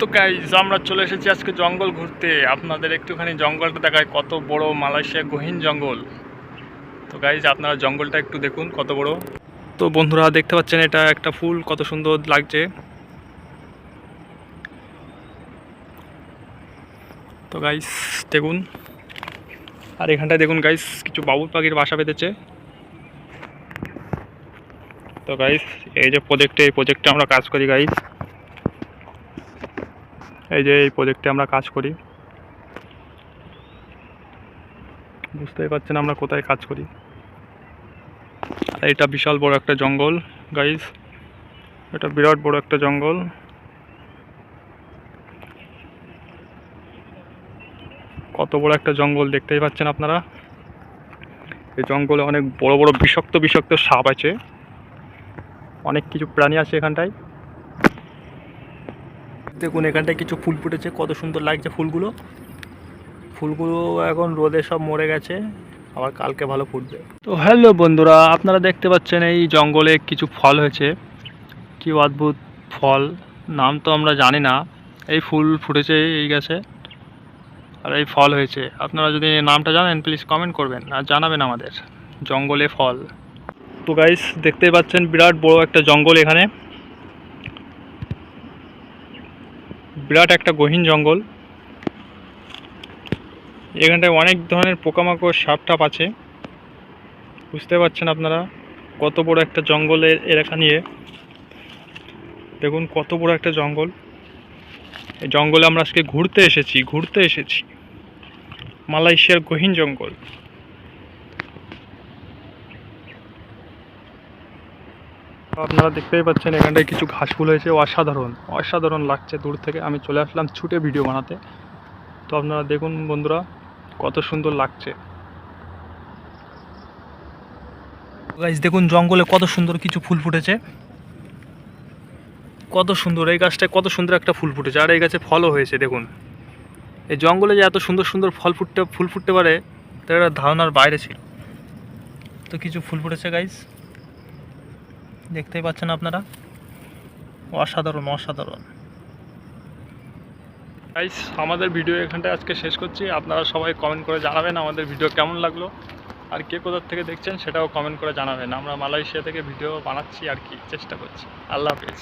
তো গাইজ, আমরা চলে এসেছি আজকে জঙ্গল ঘুরতে। আপনাদের একটুখানি জঙ্গলটা দেখায় কত বড় মালয়েশিয়া গহীন জঙ্গল। তো গাইজ, আপনারা জঙ্গলটা একটু দেখুন, কত বড়। তো বন্ধুরা, দেখতে পাচ্ছেন এটা একটা ফুল, কত সুন্দর লাগছে। তো গাইজ, দেখুন। আর এখানটায় দেখুন গাইজ, কিছু বাবুর পাখির বাসা বেঁধেছে। তো গাইজ, এই যে প্রজেক্টে এই প্রজেক্টে আমরা কাজ করি গাইজ। এই যে এই প্রজেক্টে আমরা কাজ করি। বুঝতেই পারছেন আমরা কোথায় কাজ করি। আর এটা বিশাল বড় একটা জঙ্গল গাইজ এটা বিরাট বড় একটা জঙ্গল। কত বড় একটা জঙ্গল দেখতেই পাচ্ছেন আপনারা। এই জঙ্গলে অনেক বড় বড় বিষাক্ত বিষাক্ত সাপ আছে। অনেক কিছু প্রাণী আছে এখানটায়। দেখুন, এখানটায় কিছু ফুল ফুটেছে। কত সুন্দর লাগছে ফুলগুলো। ফুলগুলো এখন রোদে সব মরে গেছে। আবার কালকে ভালো ফুটবে। তো হ্যালো বন্ধুরা, আপনারা দেখতে পাচ্ছেন এই জঙ্গলে কিছু ফল হয়েছে। কি অদ্ভুত ফল, নাম তো আমরা জানি না। এই ফুল ফুটেছে, এই গাছে, আর এই ফল হয়েছে। আপনারা যদি নামটা জানেন প্লিজ কমেন্ট করবেন আর জানাবেন আমাদের জঙ্গলে ফল। তো গাইস দেখতেই পাচ্ছেন, বিরাট বড় একটা জঙ্গল এখানে। বিরাট একটা গহীন জঙ্গল। এখানটায় অনেক ধরনের পোকামাকড় সাপ টাপ আছে। বুঝতে পারছেন আপনারা কত বড় একটা জঙ্গলের এলাকা নিয়ে? দেখুন কত বড় একটা জঙ্গল। এই জঙ্গলে আমরা আজকে ঘুরতে এসেছি ঘুরতে এসেছি। মালয়েশিয়ার গহীন জঙ্গল। আপনারা দেখতেই পাচ্ছেন, এখানটায় কিছু ঘাস ফুল হয়েছে। অসাধারণ অসাধারণ লাগছে দূর থেকে। আমি চলে আসলাম ছুটে ভিডিও বানাতে। তো আপনারা দেখুন বন্ধুরা, কত সুন্দর লাগছে। দেখুন জঙ্গলে কত সুন্দর কিছু ফুল ফুটেছে। কত সুন্দর, এই গাছটায় কত সুন্দর একটা ফুল ফুটেছে। আর এই গাছে ফলও হয়েছে, দেখুন। এই জঙ্গলে যে এত সুন্দর সুন্দর ফল ফুটতে, ফুল ফুটতে পারে, তার একটা ধারণার বাইরে ছিল। তো কিছু ফুল ফুটেছে গাইজ দেখতেই পাচ্ছেন আপনারা? অসাধারণ অসাধারণ। গাইস আমাদের ভিডিও এখানটায় আজকে শেষ করছি। আপনারা সবাই কমেন্ট করে জানাবেন আমাদের ভিডিও কেমন লাগল। আর কে কোথার থেকে দেখছেন সেটাও কমেন্ট করে জানাবেন। আমরা মালয়েশিয়া থেকে ভিডিও বানাচ্ছি আর কি, চেষ্টা করছি। আল্লাহ হাফিজ।